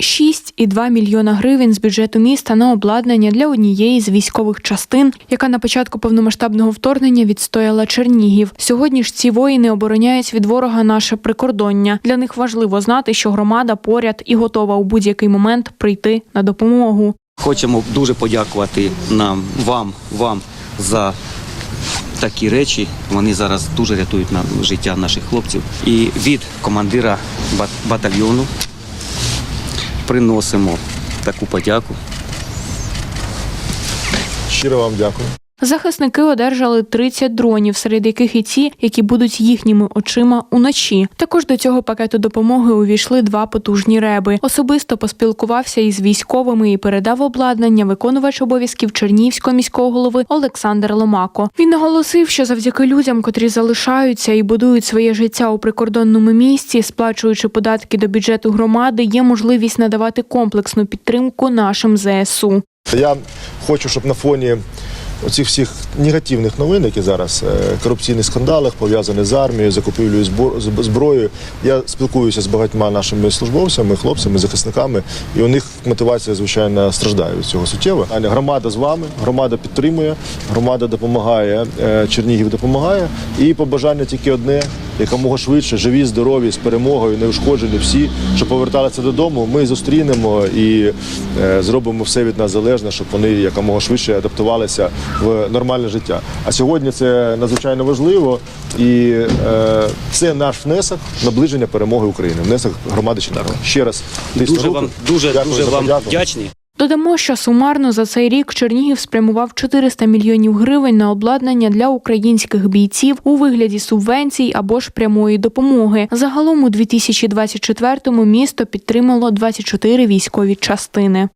6,2 мільйона гривень з бюджету міста на обладнання для однієї з військових частин, яка на початку повномасштабного вторгнення відстояла Чернігів. Сьогодні ж ці воїни обороняють від ворога наше прикордоння. Для них важливо знати, що громада поряд і готова у будь-який момент прийти на допомогу. Хочемо дуже подякувати нам, вам, вам за такі речі. Вони зараз дуже рятують нам життя наших хлопців. І від командира бат- батальйону приносимо таку подяку. Щиро вам дякую. Захисники одержали 30 дронів, серед яких і ті, які будуть їхніми очима уночі. Також до цього пакету допомоги увійшли два потужні реби. Особисто поспілкувався із військовими і передав обладнання виконувач обов'язків Чернігівського міського голови Олександр Ломако. Він наголосив, що завдяки людям, котрі залишаються і будують своє життя у прикордонному місті, сплачуючи податки до бюджету громади, є можливість надавати комплексну підтримку нашим ЗСУ. Я хочу, щоб на фоні оцих всіх негативних новин, які зараз е, корупційних скандалах пов'язані з армією, закупівлею зброєю. Я спілкуюся з багатьма нашими службовцями, хлопцями, захисниками, і у них мотивація, звичайно, страждає від цього суттєво. Громада з вами, громада підтримує, громада допомагає, е, Чернігів допомагає. І побажання тільки одне: якомога швидше, живі, здорові, з перемогою, неушкоджені всі, щоб поверталися додому. Ми зустрінемо і е, зробимо все від нас залежне, щоб вони якомога швидше адаптувалися в нормальне життя. А сьогодні це надзвичайно важливо, і е, це наш внесок наближення перемоги України. Внесок громади Чернігова. Ще раз тисну Дуже руку. вам дуже Дякую дуже за вам подяку. вдячні. Додамо, що сумарно за цей рік Чернігів спрямував 400 мільйонів гривень на обладнання для українських бійців у вигляді субвенцій або ж прямої допомоги. Загалом у 2024-му місто підтримало 24 військові частини.